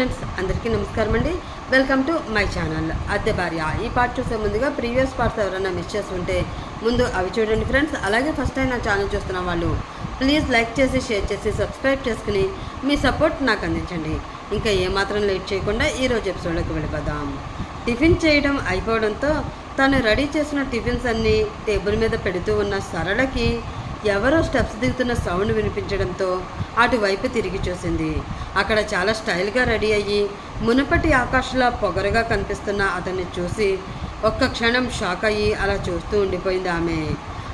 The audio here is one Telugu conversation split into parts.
ఫ్రెండ్స్ అందరికీ నమస్కారం అండి. వెల్కమ్ టు మై ఛానల్ అద్దె భార్య. ఈ పార్ట్ చూసే ముందుగా ప్రీవియస్ పార్ట్స్ ఎవరైనా మిస్ చేసి ఉంటే ముందు అవి చూడండి ఫ్రెండ్స్ అలాగే ఫస్ట్ టైం నా ఛానల్ చూస్తున్న వాళ్ళు ప్లీజ్ లైక్ చేసి షేర్ చేసి సబ్స్క్రైబ్ చేసుకుని మీ సపోర్ట్ నాకు అందించండి. ఇంకా ఏమాత్రం లేట్ చేయకుండా ఈరోజు ఎపిసోడ్లోకి వెళ్ళిపోదాం. టిఫిన్ చేయడం అయిపోవడంతో తను రెడీ చేసిన టిఫిన్స్ అన్నీ టేబుల్ మీద పెడుతూ ఉన్న సరళకి ఎవరో స్టెప్స్ దిగుతున్న సౌండ్ వినిపించడంతో అటువైపు తిరిగి చూసింది. అక్కడ చాలా స్టైల్గా రెడీ అయ్యి మునుపటి ఆకాశంలో పొగరుగా కనిపిస్తున్న అతన్ని చూసి ఒక్క క్షణం షాక్ అయ్యి అలా చూస్తూ ఉండిపోయింది ఆమె.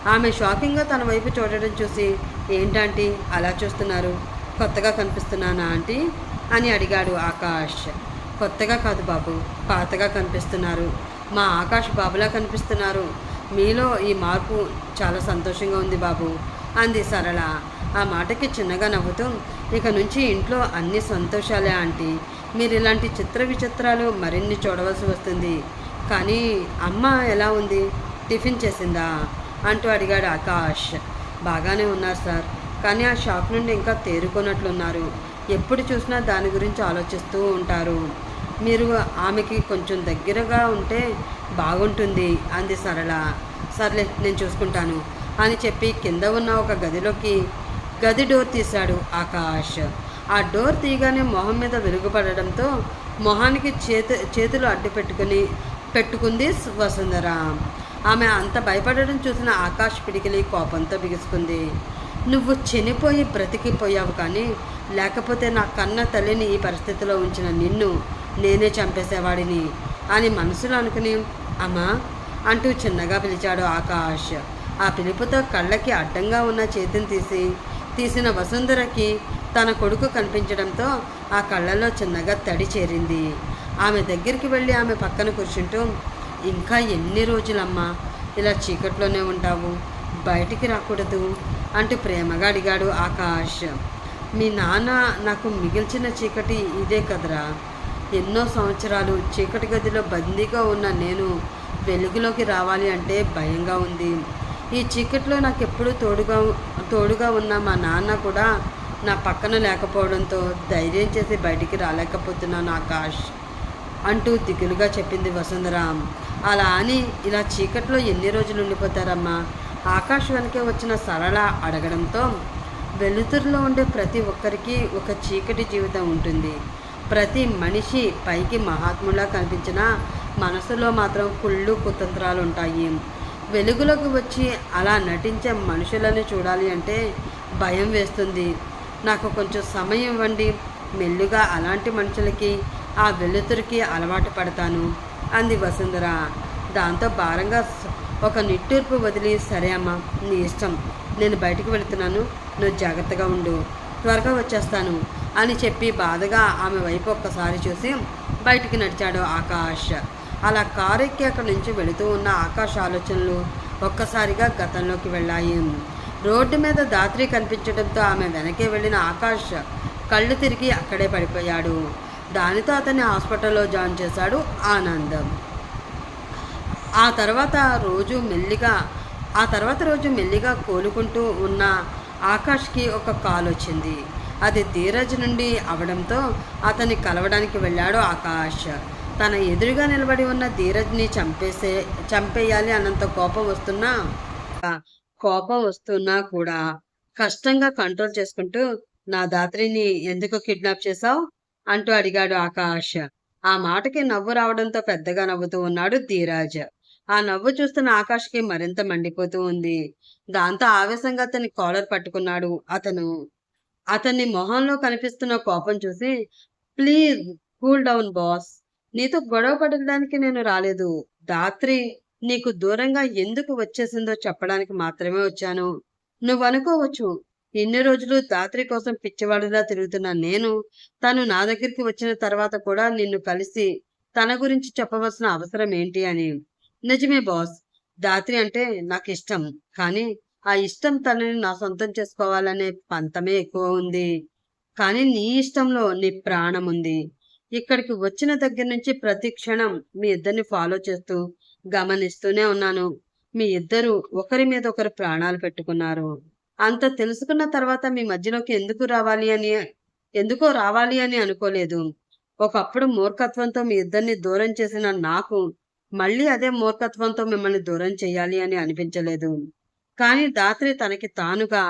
ఆమె షాకింగ్గా తన వైపు చూడడం చూసి ఏంటంటీ అలా చూస్తున్నారు? కొత్తగా కనిపిస్తున్నానా ఆంటీ? అని అడిగాడు ఆకాష్. కొత్తగా కాదు బాబు పాతగా కనిపిస్తున్నారు. మా ఆకాష్ బాబులా కనిపిస్తున్నారు. మీలో ఈ మార్పు చాలా సంతోషంగా ఉంది బాబు. అంది సరళ. ఆ మాటకి చిన్నగా నవ్వుతూ ఇక నుంచి ఇంట్లో అన్ని సంతోషాలే ఆంటీ. మీరు ఇలాంటి చిత్ర విచిత్రాలు మరిన్ని చూడవలసి వస్తుంది. కానీ అమ్మ ఎలా ఉంది? టిఫిన్ చేసిందా? అంటూ అడిగాడు ఆకాష్. బాగానే ఉన్నారు సార్. కానీ ఆ షాప్ నుండి ఇంకా తేరుకున్నట్లున్నారు. ఎప్పుడు చూసినా దాని గురించి ఆలోచిస్తూ ఉంటారు. మీరు ఆమెకి కొంచెం దగ్గరగా ఉంటే బాగుంటుంది అంది సరళ. సర్లే నేను చూసుకుంటాను అని చెప్పి కింద ఉన్న ఒక గదిలోకి గది డోర్ తీశాడు ఆకాష్. ఆ డోర్ తీయగానే మొహం మీద వెలుగుపడడంతో మొహానికి చేతు చేతులు అడ్డు పెట్టుకుని పెట్టుకుంది వసుంధర. ఆమె అంత భయపడడం చూసిన ఆకాష్ పిడికిలి కోపంతో బిగుసుకుంది. నువ్వు చనిపోయి బ్రతికిపోయావు కానీ లేకపోతే నా కన్న తల్లిని ఈ పరిస్థితిలో ఉంచిన నిన్ను నేనే చంపేసేవాడిని అని మనసులో అనుకుని అమ్మా అంటూ చిన్నగా పిలిచాడు ఆకాష్. ఆ పిలుపుతో కళ్ళకి అడ్డంగా ఉన్న చేతిని తీసి తీసిన వసుంధరకి తన కొడుకు కనిపించడంతో ఆ కళ్ళలో చిన్నగా తడి చేరింది. ఆమె దగ్గరికి వెళ్ళి ఆమె పక్కన కూర్చుంటూ ఇంకా ఎన్ని రోజులమ్మా ఇలా చీకట్లోనే ఉంటావు? బయటికి రాకూడదు? అంటూ ప్రేమగా అడిగాడు ఆకాష్. మీ నాన్న నాకు మిగిల్చిన చీకటి ఇదే కదరా? ఎన్నో సంవత్సరాలు చీకటి గదిలో బందీగా ఉన్న నేను వెలుగులోకి రావాలి అంటే భయంగా ఉంది. ఈ చీకట్లో నాకు ఎప్పుడూ తోడుగా తోడుగా ఉన్న మా నాన్న కూడా నా పక్కన లేకపోవడంతో ధైర్యం చేసి బయటికి రాలేకపోతున్నాను ఆకాష్ అంటూ దిగులుగా చెప్పింది వసుంధర అలా అని ఇలా చీకట్లో ఎన్ని రోజులు ఉండిపోతారమ్మా? ఆకాష్ వెనకే వచ్చిన సరళ అడగడంతో వెలుతురులో ఉండే ప్రతి ఒక్కరికి ఒక చీకటి జీవితం ఉంటుంది. ప్రతి మనిషి పైకి మహాత్ములా కనిపించినా మనసులో మాత్రం కుళ్ళు కుతంత్రాలు ఉంటాయి వెలుగులోకి వచ్చి అలా నటించే మనుషులను చూడాలి అంటే భయం వేస్తుంది. నాకు కొంచెం సమయం ఇవ్వండి. మెల్లుగా అలాంటి మనుషులకి ఆ వెలుతురికి అలవాటు పడతాను. అంది వసుంధర. దాంతో భారంగా ఒక నిట్టూర్పు వదిలి సరే అమ్మా నీ ఇష్టం. నేను బయటకు వెళుతున్నాను. నువ్వు జాగ్రత్తగా ఉండు. త్వరగా వచ్చేస్తాను అని చెప్పి బాధగా ఆమె వైపు ఒక్కసారి చూసి బయటికి నడిచాడు ఆకాష్. అలా కారు ఎక్కి అక్కడి నుంచి వెళుతూ ఉన్న ఆకాష్ ఆలోచనలు ఒక్కసారిగా గతంలోకి వెళ్ళాయి. రోడ్డు మీద దాత్రి కనిపించడంతో ఆమె వెనకే వెళ్ళిన ఆకాష్ కళ్ళు తిరిగి అక్కడే పడిపోయాడు. దానితో అతన్ని హాస్పిటల్లో జాయిన్ చేశాడు ఆనంద్. ఆ తర్వాత రోజు మెల్లిగా ఆ తర్వాత రోజు మెల్లిగా కోలుకుంటూ ఉన్న ఆకాష్కి ఒక కాల్ వచ్చింది. అది ధీరజ్ నుండి అవడంతో అతన్ని కలవడానికి వెళ్ళాడు ఆకాష్. తన ఎదురుగా నిలబడి ఉన్న ధీరజ్ని చంపేసే చంపేయాలి అన్నంత కోపం వస్తున్నా కోపం వస్తున్నా కూడా కష్టంగా కంట్రోల్ చేసుకుంటూ నా దాత్రిని ఎందుకు కిడ్నాప్ చేశావు? అంటూ అడిగాడు ఆకాష్. ఆ మాటకి నవ్వు రావడంతో పెద్దగా నవ్వుతూ ఉన్నాడు ధీరాజ్. ఆ నవ్వు చూస్తున్న ఆకాష్కి మరింత మండిపోతూ ఉంది. దాంతో ఆవేశంగా అతని కాలర్ పట్టుకున్నాడు. అతను అతన్ని మొహంలో కనిపిస్తున్న కోపం చూసి ప్లీజ్ కూల్ డౌన్ బాస్. నీతో గొడవ పడడానికి నేను రాలేదు. రాత్రి నీకు దూరంగా ఎందుకు వచ్చేసిందో చెప్పడానికి మాత్రమే వచ్చాను. నువ్వు అనుకోవచ్చు ఎన్ని రోజులు దాత్రి కోసం పిచ్చివాడిలా తిరుగుతున్న నేను తను నా దగ్గరికి వచ్చిన తర్వాత కూడా నిన్ను కలిసి తన గురించి చెప్పవలసిన అవసరం ఏంటి అని. నిజమే బాస్. దాత్రి అంటే నాకు ఇష్టం కానీ ఆ ఇష్టం తనని నా సొంతం చేసుకోవాలనే పంతమే ఎక్కువ ఉంది. కానీ నీ ఇష్టంలో నీ ప్రాణం ఉంది. ఇక్కడికి వచ్చిన దగ్గర నుంచి ప్రతి క్షణం మీ ఇద్దరిని ఫాలో చేస్తూ గమనిస్తూనే ఉన్నాను. మీ ఇద్దరు ఒకరి మీద ఒకరు ప్రాణాలు పెట్టుకున్నారు. అంత తెలుసుకున్న తర్వాత మీ మధ్యలోకి ఎందుకు రావాలి అని ఎందుకో రావాలి అని అనుకోలేదు. ఒకప్పుడు మూర్ఖత్వంతో మీ ఇద్దరిని దూరం చేసిన నాకు మళ్ళీ అదే మూర్ఖత్వంతో మిమ్మల్ని దూరం చేయాలి అని అనిపించలేదు. కానీ దాత్రి తనకి తానుగా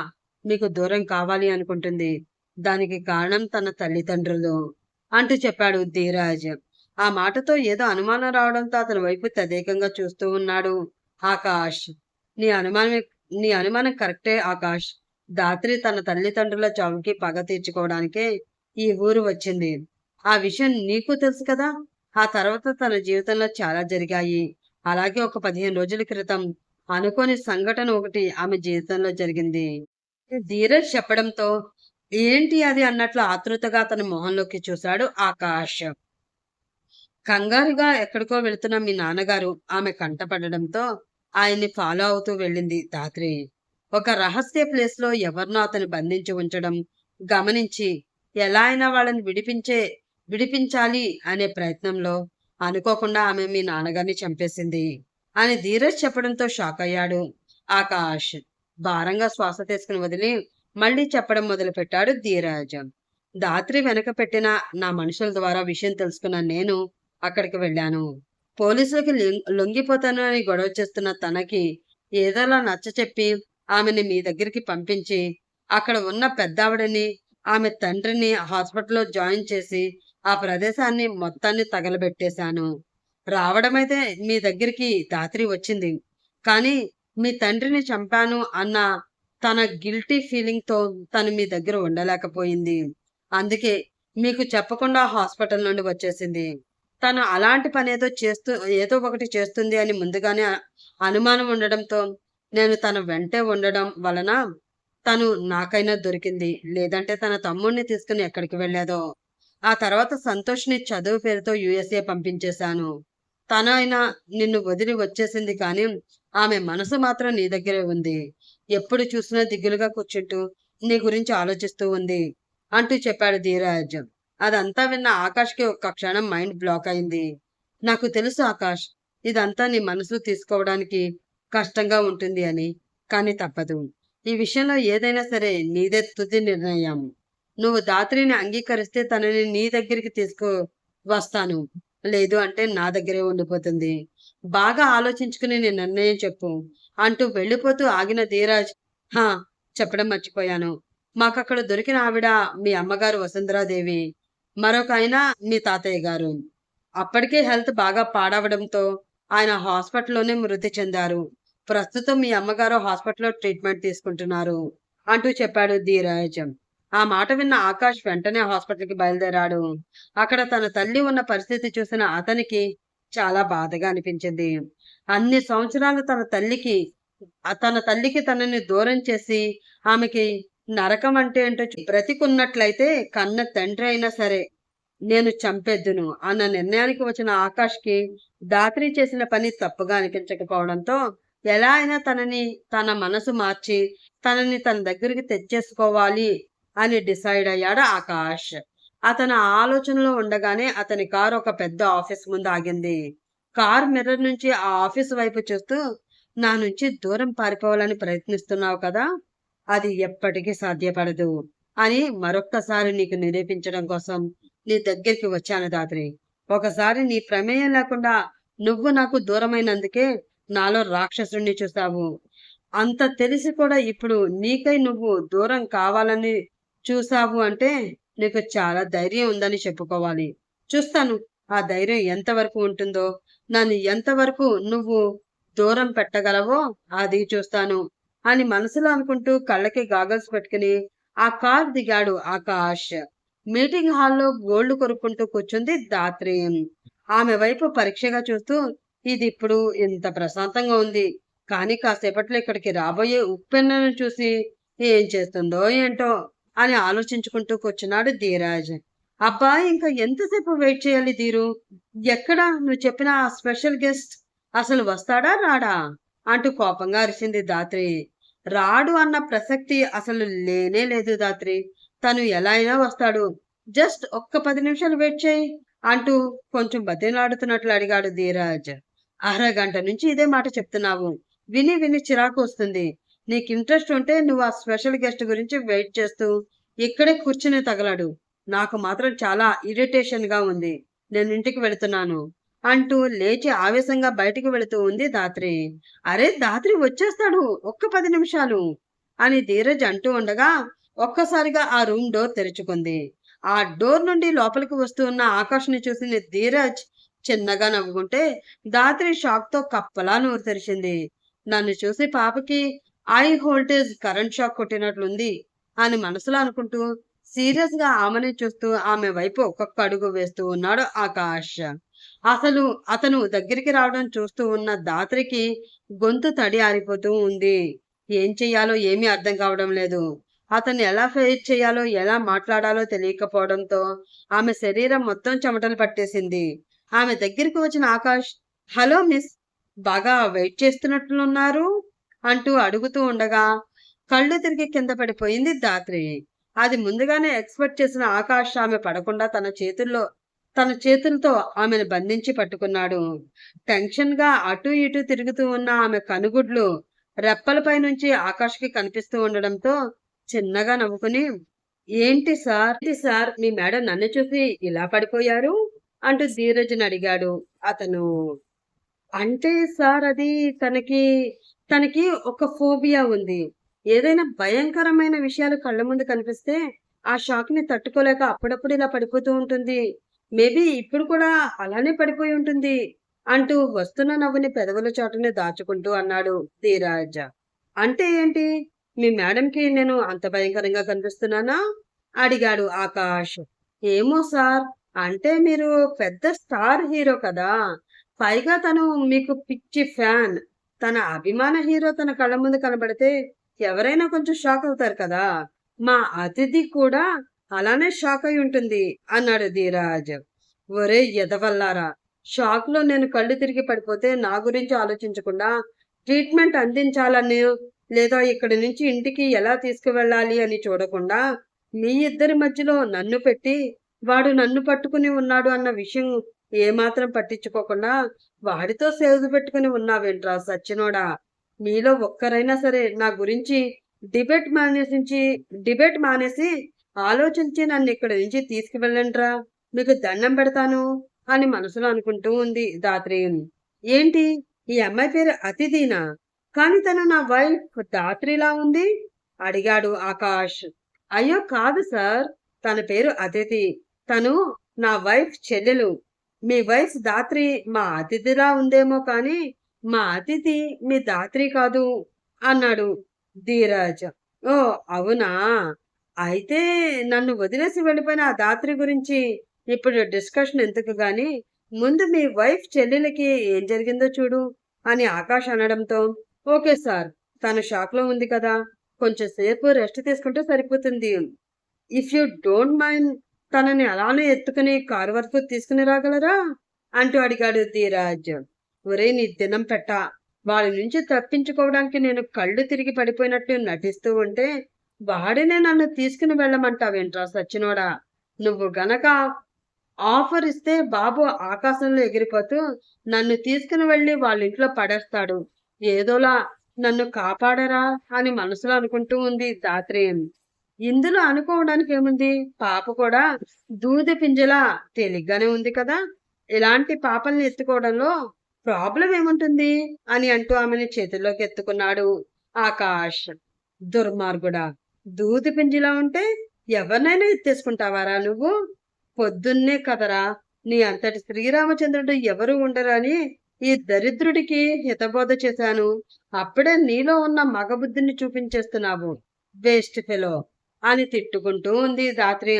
మీకు దూరం కావాలి అనుకుంటుంది. దానికి కారణం తన తల్లిదండ్రులు అంటూ చెప్పాడు ధీరాజ్. ఆ మాటతో ఏదో అనుమానం రావడంతో అతని వైపు తదేకంగా చూస్తూ ఉన్నాడు ఆకాష్. నీ అనుమానం నీ అనుమానం కరెక్టే ఆకాష్. దాత్రి తన తల్లిదండ్రుల చావుకి పగ తీర్చుకోవడానికే ఈ ఊరు వచ్చింది. ఆ విషయం నీకు తెలుసు కదా? ఆ తర్వాత తన జీవితంలో చాలా జరిగాయి. అలాగే ఒక పదిహేను రోజుల క్రితం అనుకోని సంఘటన ఒకటి ఆమె జీవితంలో జరిగింది. ధీరజ్ చెప్పడంతో ఏంటి అది? అన్నట్లు ఆతృతగా తన మొహంలోకి చూశాడు ఆకాష్. కంగారుగా ఎక్కడికో వెళుతున్న మీ నాన్నగారు ఆమె కంటపడడంతో ఆయన్ని ఫాలో అవుతూ వెళ్ళింది దాత్రి ఒక రహస్య ప్లేస్లో ఎవరినో అతను బంధించి ఉంచడం గమనించి ఎలా అయినా వాళ్ళని విడిపించే విడిపించాలి అనే ప్రయత్నంలో అనుకోకుండా ఆమె మీ నాన్నగారిని చంపేసింది అని ధీరజ్ చెప్పడంతో షాక్ అయ్యాడు. ఆకాష్ భారంగా శ్వాస తీసుకుని వదిలి మళ్ళీ చెప్పడం మొదలుపెట్టాడు ధీరజ్. దాత్రి వెనక పెట్టిన నా మనుషుల ద్వారా విషయం తెలుసుకున్న నేను అక్కడికి వెళ్ళాను. పోలీసులకి లొంగిపోతాను అని గొడవ చేస్తున్న తనకి ఏదోలా నచ్చ చెప్పి ఆమెని మీ దగ్గరికి పంపించి అక్కడ ఉన్న పెద్దావిడని ఆమె తండ్రిని హాస్పిటల్లో జాయిన్ చేసి ఆ ప్రదేశాన్ని మొత్తాన్ని తగలబెట్టేశాను. రావడమైతే మీ దగ్గరికి దాత్రి వచ్చింది. కానీ మీ తండ్రిని చంపాను అన్న తన గిల్టీ ఫీలింగ్తో తను మీ దగ్గర ఉండలేకపోయింది. అందుకే మీకు చెప్పకుండా హాస్పిటల్ నుండి వచ్చేసింది. తను అలాంటి పని ఏదో చేస్తూ ఏదో ఒకటి చేస్తుంది అని ముందుగానే అనుమానం ఉండడంతో నేను తన వెంటే ఉండడం వలన తను నాకైనా దొరికింది. లేదంటే తన తమ్ముడిని తీసుకుని ఎక్కడికి వెళ్ళేదో. ఆ తర్వాత సంతోష్ని చదువు పేరుతో యుఎస్ఏ పంపించేశాను. తన అయినా నిన్ను వదిలి వచ్చేసింది కానీ ఆమె మనసు మాత్రం నీ దగ్గరే ఉంది. ఎప్పుడు చూసినా దిగులుగా కూర్చుంటూ నీ గురించి ఆలోచిస్తూ ఉంది అంటూ చెప్పాడు ధీరాజ్. అదంతా విన్న ఆకాష్కి ఒక్క క్షణం మైండ్ బ్లాక్ అయింది. నాకు తెలుసు ఆకాష్ ఇదంతా నీ మనసు తీసుకోవడానికి కష్టంగా ఉంటుంది అని కానీ తప్పదు. ఈ విషయంలో ఏదైనా సరే నీదే తుది నిర్ణయం. నువ్వు దాత్రిని అంగీకరిస్తే తనని నీ దగ్గరికి తీసుకు వస్తాను. లేదు అంటే నా దగ్గరే ఉండిపోతుంది. బాగా ఆలోచించుకుని నేను నిర్ణయం చెప్పు అంటూ వెళ్ళిపోతూ ఆగిన ధీరాజ్ హా చెప్పడం మర్చిపోయాను. మాకక్కడ దొరికిన ఆవిడ మీ అమ్మగారు వసుంధరాదేవి మరొక ఆయన మీ తాతయ్య గారు. అప్పటికే హెల్త్ బాగా పాడవడంతో ఆయన హాస్పిటల్లోనే మృతి చెందారు. ప్రస్తుతం మీ అమ్మగారు హాస్పిటల్లో ట్రీట్మెంట్ తీసుకుంటున్నారు అంటూ చెప్పాడు ధీరాజ్. ఆ మాట విన్న ఆకాష్ వెంటనే హాస్పిటల్కి బయలుదేరాడు. అక్కడ తన తల్లి ఉన్న పరిస్థితి చూసిన అతనికి చాలా బాధగా అనిపించింది. అన్ని సంవత్సరాలు తన తల్లికి తన తల్లికి తనని దూరం చేసి ఆమెకి నరకం అంటే ఏంటో బ్రతికున్నట్లయితే కన్న తండ్రి అయినా సరే నేను చంపేద్దును అన్న నిర్ణయానికి వచ్చిన ఆకాష్కి దాత్రి చేసిన పని తప్పుగా అనిపించకపోవడంతో ఎలా అయినా తనని తన మనసు మార్చి తనని తన దగ్గరికి తెచ్చేసుకోవాలి అని డిసైడ్ అయ్యాడు ఆకాష్. అతను ఆలోచనలో ఉండగానే అతని కారు ఒక పెద్ద ఆఫీస్ ముందు ఆగింది. కార్ మిర్రర్ నుంచి ఆ ఆఫీస్ వైపు చూస్తూ నా నుంచి దూరం పారిపోవాలని ప్రయత్నిస్తున్నావు కదా అది ఎప్పటికీ సాధ్యపడదు అని మరొక్కసారి నీకు నిరూపించడం కోసం నీ దగ్గరికి వచ్చాను దాత్రి ఒకసారి నీ ప్రమేయం లేకుండా నువ్వు నాకు దూరమైనందుకే నాలో రాక్షసుణ్ణి చూసావు అంత తెలిసి కూడా ఇప్పుడు నీకై నువ్వు దూరం కావాలని చూసావు అంటే నీకు చాలా ధైర్యం ఉందని చెప్పుకోవాలి. చూస్తాను. ఆ ధైర్యం ఎంతవరకు ఉంటుందో? నన్ను ఎంతవరకు నువ్వు దూరం పెట్టగలవో అది చూస్తాను అని మనసులో అనుకుంటూ కళ్ళకి గాగల్స్ పెట్టుకుని ఆ కార్ దిగాడు ఆకాష్. మీటింగ్ హాల్లో గోల్డ్ కొరుక్కుంటూ కూర్చుంది దాత్రి ఆమె వైపు పరీక్షగా చూస్తూ ఇది ఇప్పుడు ఇంత ప్రశాంతంగా ఉంది. కానీ కాసేపట్లో ఇక్కడికి రాబోయే ఉప్పెన్నను చూసి ఏం చేస్తుందో ఏంటో అని ఆలోచించుకుంటూ కూర్చున్నాడు ధీరాజ్. అబ్బా ఇంకా ఎంతసేపు వెయిట్ చేయాలి ధీరు? ఎక్కడా? నువ్వు చెప్పిన ఆ స్పెషల్ గెస్ట్ అసలు వస్తాడా రాడా? అంటూ కోపంగా అరిచింది దాత్రి రాడు అన్న ప్రసక్తి అసలు లేనే లేదు దాత్రి తను ఎలా అయినా వస్తాడు. జస్ట్ ఒక్క పది నిమిషాలు వెయిట్ చేయి అంటూ కొంచెం బతిలాడుతున్నట్లు అడిగాడు ధీరాజ్. అరగంట నుంచి ఇదే మాట చెప్తున్నావు. విని విని చిరాకు వస్తుంది. నీకు ఇంట్రెస్ట్ ఉంటే నువ్వు ఆ స్పెషల్ గెస్ట్ గురించి వెయిట్ చేస్తూ ఇక్కడే కూర్చుని తగలాడు. నాకు మాత్రం చాలా ఇరిటేషన్గా ఉంది. నేను ఇంటికి వెళుతున్నాను అంటూ లేచి ఆవేశంగా బయటికి వెళుతూ ఉంది దాత్రి అరే దాత్రి వచ్చేస్తాడు ఒక్క పది నిమిషాలు అని ధీరజ్ అంటూ ఉండగా ఒక్కసారిగా ఆ రూమ్ డోర్ తెరుచుకుంది. ఆ డోర్ నుండి లోపలికి వస్తూ ఉన్న ఆకాష్ని చూసిన ధీరజ్ చిన్నగా నవ్వుకుంటే దాత్రి షాక్తో కప్పలా నోరు తెరిచింది. నన్ను చూసి పాపకి ఐ వోల్టేజ్ కరెంట్ షాక్ కొట్టినట్లుంది అని మనసులో అనుకుంటూ సీరియస్గా ఆమెని చూస్తూ ఆమె వైపు ఒక్కొక్క అడుగు వేస్తూ ఉన్నాడు ఆకాష్. అసలు అతను దగ్గరికి రావడం చూస్తూ ఉన్న దాత్రికి గొంతు తడి ఆరిపోతూ ఉంది. ఏం చెయ్యాలో ఏమీ అర్థం కావడం లేదు. అతన్ని ఎలా ఫేస్ చేయాలో ఎలా మాట్లాడాలో తెలియకపోవడంతో ఆమె శరీరం మొత్తం చెమటలు పట్టేసింది. ఆమె దగ్గరికి వచ్చిన ఆకాష్ హలో మిస్ బాగా వెయిట్ చేస్తున్నట్లున్నారు? అంటూ అడుగుతూ ఉండగా కళ్ళు తిరిగి కింద పడిపోయింది దాత్రి. అది ముందుగానే ఎక్స్పెక్ట్ చేసిన ఆకాష్ ఆమె పడకుండా తన చేతుల్లో తన చేతులతో ఆమెను బంధించి పట్టుకున్నాడు. టెన్షన్గా అటు ఇటు తిరుగుతూ ఉన్న ఆమె కనుగుడ్లు రెప్పలపై నుంచి ఆకాష్కి కనిపిస్తూ ఉండడంతో చిన్నగా నవ్వుకుని ఏంటి సార్? సార్? మీ మేడం నన్ను చూసి ఇలా పడిపోయారు? అంటూ ధీరజ్ని అడిగాడు. అతను అంటే సార్ అది తనకి తనకి ఒక ఫోబియా ఉంది. ఏదైనా భయంకరమైన విషయాలు కళ్ళ ముందు కనిపిస్తే ఆ షాక్ని తట్టుకోలేక అప్పుడప్పుడు ఇలా పడిపోతూ ఉంటుంది. మేబీ ఇప్పుడు కూడా అలానే పడిపోయి ఉంటుంది అంటూ వస్తున్న నవ్వుని పెదవుల చోటనే దాచుకుంటూ అన్నాడు ధీరాజ. అంటే ఏంటి? మీ మేడంకి నేను అంత భయంకరంగా కనిపిస్తున్నానా? అడిగాడు ఆకాష్. ఏమో సార్ అంటే మీరు పెద్ద స్టార్ హీరో కదా. పైగా తను మీకు పిచ్చి ఫ్యాన్. తన అభిమాన హీరో తన కళ్ళ ముందు కనబడితే ఎవరైనా కొంచెం షాక్ అవుతారు కదా. మా అతిథి కూడా అలానే షాక్ అయి ఉంటుంది అన్నాడు ధీరాజ్. ఒరే ఎదవల్లారా షాక్లో నేను కళ్ళు తిరిగి పడిపోతే నా గురించి ఆలోచించకుండా ట్రీట్మెంట్ అందించాలని లేదా ఇక్కడి నుంచి ఇంటికి ఎలా తీసుకువెళ్ళాలి అని చూడకుండా మీ ఇద్దరి మధ్యలో నన్ను పెట్టి వాడు నన్ను పట్టుకుని ఉన్నాడు అన్న విషయం ఏమాత్రం పట్టించుకోకుండా వాడితో సేవలు పెట్టుకుని ఉన్నావేంట్రా సచ్చినోడా? మీలో ఒక్కరైనా సరే నా గురించి డిబేట్ మానేసి డిబేట్ మానేసి ఆలోచించి నన్ను ఇక్కడి నుంచి తీసుకువెళ్ళండిరా. మీకు దండం పెడతాను అని మనసులో అనుకుంటూ ఉంది దాత్రి ఏంటి? ఈ అమ్మాయి పేరు అతిథినా? కానీ తను నా వైఫ్ దాత్రిలా ఉంది? అడిగాడు ఆకాష్. అయ్యో కాదు సార్ తన పేరు అతిథి. తను నా వైఫ్ చెల్లెలు. మీ వైఫ్ దాత్రి మా అతిథిలా ఉందేమో కానీ మా అతిథి మీ దాత్రి కాదు అన్నాడు ధీరాజ్. ఓ అవునా? అయితే నన్ను వదిలేసి వెళ్ళిపోయిన ఆ దాత్రి గురించి ఇప్పుడు డిస్కషన్ ఎందుకు గాని ముందు మీ వైఫ్ చెల్లెలకి ఏం జరిగిందో చూడు అని ఆకాష్ అనడంతో. ఓకే సార్ తను షాక్లో ఉంది కదా కొంచెం సేపు రెస్ట్ తీసుకుంటే సరిపోతుంది. ఇఫ్ యూ డోంట్ మైండ్ తనని అలానే ఎత్తుకుని కారు వరకు తీసుకుని రాగలరా? అంటూ అడిగాడు ధీరాజ్. ఒరే నీ దినం పెట్ట. వాడి నుంచి తప్పించుకోవడానికి నేను కళ్ళు తిరిగి పడిపోయినట్టు నటిస్తూ ఉంటే వాడినే నన్ను తీసుకుని వెళ్ళమంటావేంట్రా సచ్చినోడా? నువ్వు గనక ఆఫర్ ఇస్తే బాబు ఆకాశంలో ఎగిరిపోతూ నన్ను తీసుకుని వెళ్ళి వాళ్ళ ఇంట్లో పడేస్తాడు. ఏదోలా నన్ను కాపాడరా అని మనసులో అనుకుంటూ ఉంది దాత్రి ఇందులో అనుకోవడానికి ఏముంది? పాప కూడా దూది పింజలా తేలిగ్గానే ఉంది కదా. ఇలాంటి పాపల్ని ఎత్తుకోవడంలో ప్రాబ్లం ఏముంటుంది? అని అంటూ ఆమెని చేతుల్లోకి ఎత్తుకున్నాడు ఆకాష్. దుర్మార్గుడా దూది పింజిలా ఉంటే ఎవరినైనా ఎత్తేసుకుంటావారా నువ్వు? పొద్దున్నే కదరా నీ అంతటి శ్రీరామచంద్రుడు ఎవరు ఉండరని ఈ దరిద్రుడికి హితబోధ చేశాను. అప్పుడే నీలో ఉన్న మగబుద్ధిని చూపించేస్తున్నావు వేస్ట్ ఫెలో. అని తిట్టుకుంటూ ఉంది దాత్రి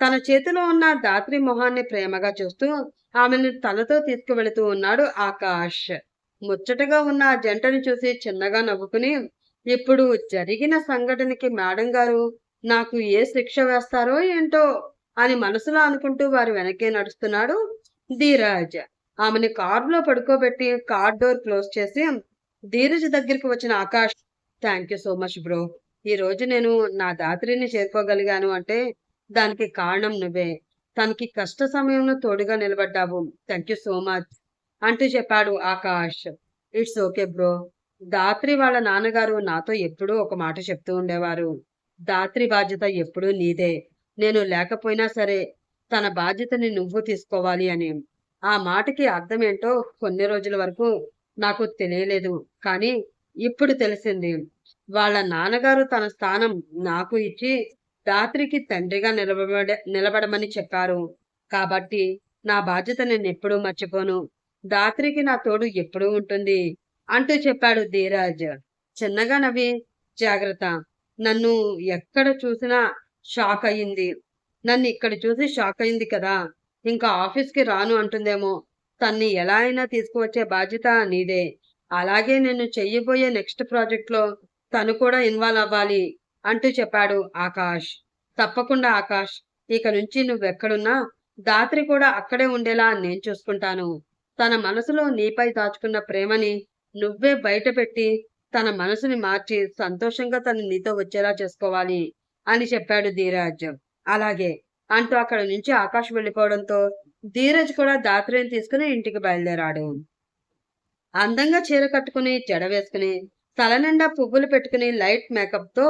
తన చేతిలో ఉన్న దాత్రి మొహాన్ని ప్రేమగా చూస్తూ ఆమెను తలతో తీసుకువెళుతూ ఉన్నాడు ఆకాష్. ముచ్చటగా ఉన్న ఆ జంటని చూసి చిన్నగా నవ్వుకుని ఇప్పుడు జరిగిన సంఘటనకి మేడం గారు నాకు ఏ శిక్ష వేస్తారో ఏంటో అని మనసులో అనుకుంటూ వారి వెనకే నడుస్తున్నాడు ధీరాజ్. ఆమెని కారులో పడుకోబెట్టి కార్ డోర్ క్లోజ్ చేసి ధీరజ్ దగ్గరికి వచ్చిన Akash thank you so much bro. ఈ రోజు నేను నా దాత్రిని చేరుకోగలిగాను అంటే దానికి కారణం నువ్వే. తనకి కష్ట సమయంలో తోడుగా నిలబడ్డావు. థ్యాంక్ యూ సో మచ్ అంటూ చెప్పాడు Akash. It's okay bro Dhatri వాళ్ళ నాన్నగారు నాతో ఎప్పుడూ ఒక మాట చెప్తూ ఉండేవారు. దాత్రి బాధ్యత ఎప్పుడూ నీదే. నేను లేకపోయినా సరే తన బాధ్యతని నువ్వు తీసుకోవాలి అని. ఆ మాటకి అర్థమేంటో కొన్ని రోజుల వరకు నాకు తెలియలేదు. కానీ ఇప్పుడు తెలిసింది. వాళ్ళ నాన్నగారు తన స్థానం నాకు ఇచ్చి దాత్రికి తండ్రిగా నిలబడ నిలబడమని చెప్పారు. కాబట్టి నా బాధ్యత నేను ఎప్పుడూ మర్చిపోను. దాత్రికి నా తోడు ఎప్పుడూ ఉంటుంది అంటూ చెప్పాడు ధీరాజ్. చిన్నగా నవ్వి జాగ్రత్త. నన్ను ఎక్కడ చూసినా షాక్ అయ్యింది. నన్ను ఇక్కడ చూసి షాక్ అయింది కదా. ఇంకా ఆఫీస్కి రాను అంటుందేమో. తన్ని ఎలా అయినా తీసుకువచ్చే బాధ్యత నీదే. అలాగే నేను చెయ్యబోయే నెక్స్ట్ ప్రాజెక్ట్లో తను కూడా ఇన్వాల్వ్ అవ్వాలి అంటూ చెప్పాడు ఆకాష్. తప్పకుండా ఆకాష్ ఇక నుంచి నువ్వెక్కడున్నా దాత్రి కూడా అక్కడే ఉండేలా నేను చూసుకుంటాను. తన మనసులో నీపై దాచుకున్న ప్రేమని నువ్వే బయటపెట్టి తన మనసుని మార్చి సంతోషంగా తను నీతో వచ్చేలా చేసుకోవాలి అని చెప్పాడు ధీరాజ్. అలాగే అంటూ అక్కడ నుంచి ఆకాష్ వెళ్ళిపోవడంతో ధీరజ్ కూడా దాత్రిని తీసుకుని ఇంటికి బయలుదేరాడు. అందంగా చీర కట్టుకుని జడ వేసుకుని తలనిండా పువ్వులు పెట్టుకుని లైట్ మేకప్తో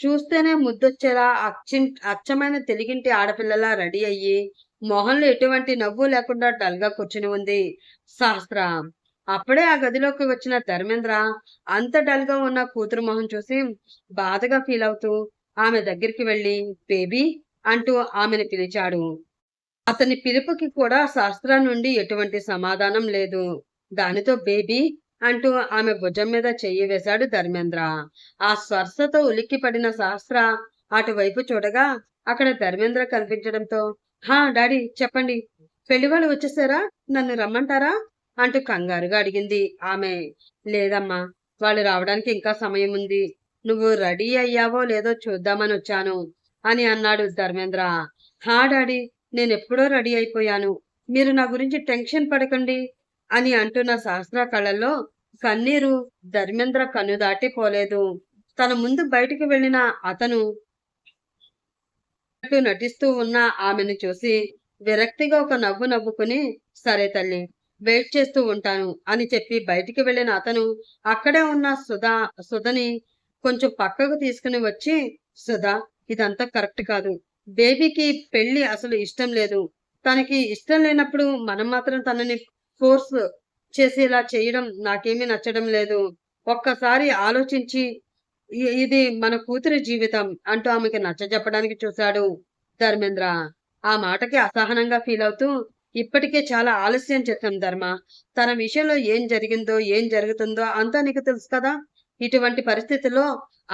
చూస్తేనే ముద్దొచ్చేలా అచ్చి అచ్చమైన తెలుగింటి ఆడపిల్లలా రెడీ అయ్యి మొహంలో ఎటువంటి నవ్వు లేకుండా డల్గా కూర్చుని ఉంది. సహస్ర అప్పుడే ఆ గదిలోకి వచ్చిన ధర్మేంద్ర అంత డల్గా ఉన్న కూతురు మొహం చూసి బాధగా ఫీల్ అవుతూ ఆమె దగ్గరికి వెళ్ళి బేబీ అంటూ ఆమెను పిలిచాడు. అతని పిలుపుకి కూడా శాస్త్ర నుండి ఎటువంటి సమాధానం లేదు. దానితో బేబీ అంటూ ఆమె భుజం మీద చెయ్యి వేశాడు ధర్మేంద్ర. ఆ స్పర్శతో ఉలిక్కి పడిన శాస్త్ర అటువైపు చూడగా అక్కడ ధర్మేంద్ర కనిపించడంతో హా డాడీ చెప్పండి. పెళ్ళివాళ్ళు వచ్చేసారా? నన్ను రమ్మంటారా? అంటూ కంగారుగా అడిగింది ఆమె. లేదమ్మా వాళ్ళు రావడానికి ఇంకా సమయం ఉంది. నువ్వు రెడీ అయ్యావో లేదో చూద్దామని వచ్చాను అని అన్నాడు ధర్మేంద్ర. హా డాడీ నేనెప్పుడో రెడీ అయిపోయాను. మీరు నా గురించి టెన్షన్ పడకండి. అని అంటున్న శాస్త్ర కళలో కన్నీరు ధర్మేంద్ర కన్ను దాటిపోలేదు. తన ముందు బయటికి వెళ్ళిన అతను నటిస్తూ ఉన్న ఆమెను చూసి విరక్తిగా ఒక నవ్వు నవ్వుకుని సరే తల్లి వెయిట్ చేస్తూ ఉంటాను అని చెప్పి బయటికి వెళ్ళిన అతను అక్కడే ఉన్న సుధా సుధని కొంచెం పక్కకు తీసుకుని వచ్చి సుధా ఇదంతా కరెక్ట్ కాదు. బేబీకి పెళ్ళి అసలు ఇష్టం లేదు. తనకి ఇష్టం లేనప్పుడు మనం మాత్రం తనని ఫోర్స్ చేసేలా చేయడం నాకేమీ నచ్చడం లేదు. ఒక్కసారి ఆలోచించి ఇది మన కూతురి జీవితం అంటూ ఆమెకి నచ్చజెప్పడానికి చూశాడు ధర్మేంద్ర. ఆ మాటకి అసహనంగా ఫీల్ అవుతూ ఇప్పటికే చాలా ఆలస్యం చేశాం ధర్మ. తన విషయంలో ఏం జరిగిందో ఏం జరుగుతుందో అంతా నీకు తెలుసు కదా? ఇటువంటి పరిస్థితుల్లో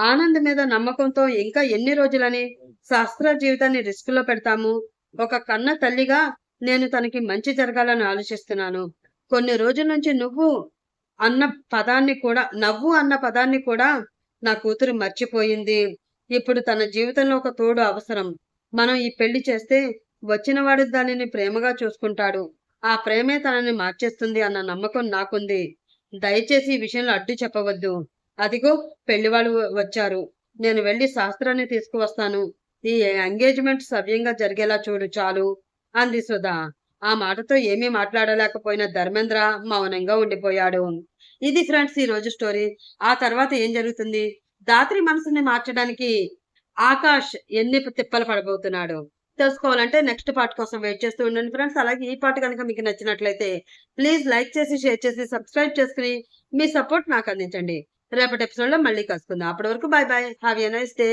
ఆనంద్ మీద నమ్మకంతో ఇంకా ఎన్ని రోజులని శాస్త్ర జీవితాన్ని రిస్క్లో పెడతాము? ఒక కన్న తల్లిగా నేను తనకి మంచి జరగాలని ఆలోచిస్తున్నాను. కొన్ని రోజుల నుంచి నువ్వు అన్న పదాన్ని కూడా నవ్వు అన్న పదాన్ని కూడా నా కూతురు మర్చిపోయింది. ఇప్పుడు తన జీవితంలో ఒక తోడు అవసరం. మనం ఈ పెళ్ళి చేస్తే వచ్చినవాడు దానిని ప్రేమగా చూసుకుంటాడు. ఆ ప్రేమే తనని మార్చేస్తుంది అన్న నమ్మకం నాకుంది. దయచేసి ఈ విషయంలో అడ్డు చెప్పవద్దు. అదిగో పెళ్ళివాళ్ళు వచ్చారు. నేను వెళ్ళి శాస్త్రాన్ని తీసుకువస్తాను. ఈ ఎంగేజ్మెంట్ సవ్యంగా జరిగేలా చూడు చాలు. అంది సుధా. ఆ మాటతో ఏమీ మాట్లాడలేకపోయిన ధర్మేంద్ర మౌనంగా ఉండిపోయాడు. ఇది ఫ్రెండ్స్ ఈ రోజు స్టోరీ. ఆ తర్వాత ఏం జరుగుతుంది? దాత్రి మనసుని మార్చడానికి ఆకాష్ ఎన్ని తిప్పలు పడబోతున్నాడు? తెలుసుకోవాలంటే నెక్స్ట్ పార్ట్ కోసం వెయిట్ చేస్తూ ఉండండి ఫ్రెండ్స్. అలాగే ఈ పార్ట్ కనుక మీకు నచ్చినట్లయితే ప్లీజ్ లైక్ చేసి షేర్ చేసి సబ్స్క్రైబ్ చేసుకుని మీ సపోర్ట్ నాకు అందించండి. రేపటి ఎపిసోడ్లో మళ్ళీ కలుసుకుందాం. అప్పటి వరకు bye bye have a nice day.